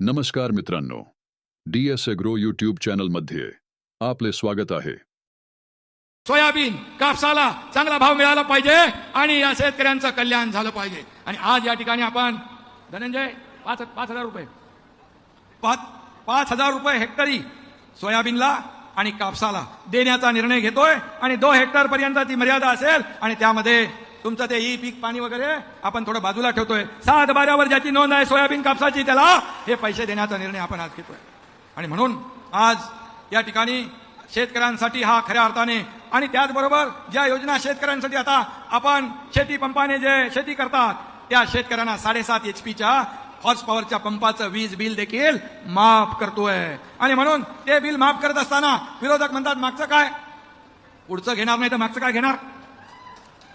नमस्कार मित्रांनो D S agro YouTube चॅनलमध्ये आपले स्वागत आहे. सोयाबीन कापसाला चांगला भाव मिळाला पाहिजे आणि या शेतकऱ्यांचं कल्याण झालं पाहिजे. आणि आज या ठिकाणी आपण धनंजय पाच पाच हजार रुपये. पाच पाच हजार रुपये हेक्टरी सोयाबीनला आणि कापसाला देण्याचा निर्णय घेतोय आणि दोन हेक्टर पर्यंत ती मर्यादा असेल आणि त्यामध्ये तुमचं ते ई पीक पाणी वगैरे आपण थोडं बाजूला ठेवतोय. सात बाऱ्यावर ज्याची नोंद आहे सोयाबीन कापसाची त्याला हे पैसे देण्याचा निर्णय आपण आज घेतोय. आणि म्हणून आज या ठिकाणी शेतकऱ्यांसाठी हा खऱ्या अर्थाने आणि त्याचबरोबर ज्या योजना शेतकऱ्यांसाठी आता आपण शेती पंपाने जे शेती करतात त्या शेतकऱ्यांना साडेसात एच पीच्या हॉर्स पॉवरच्या पंपाचं वीज बिल देखील माफ करतोय. आणि म्हणून ते बिल माफ करत असताना विरोधक म्हणतात मागचं काय? पुढचं घेणार नाही तर मागचं काय घेणार?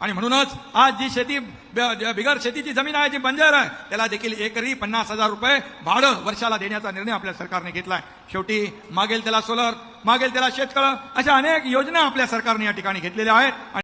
आणि म्हणूनच आज जी शेती बिगर शेतीची जमीन आहे जी बंजर आहे त्याला देखील एकरी पन्नास हजार रुपये भाडं वर्षाला देण्याचा निर्णय आपल्या सरकारने घेतलाय. शेवटी मागेल त्याला सोलर मागेल त्याला शेतकळ अशा अनेक योजना आपल्या सरकारने या ठिकाणी घेतलेल्या आहेत.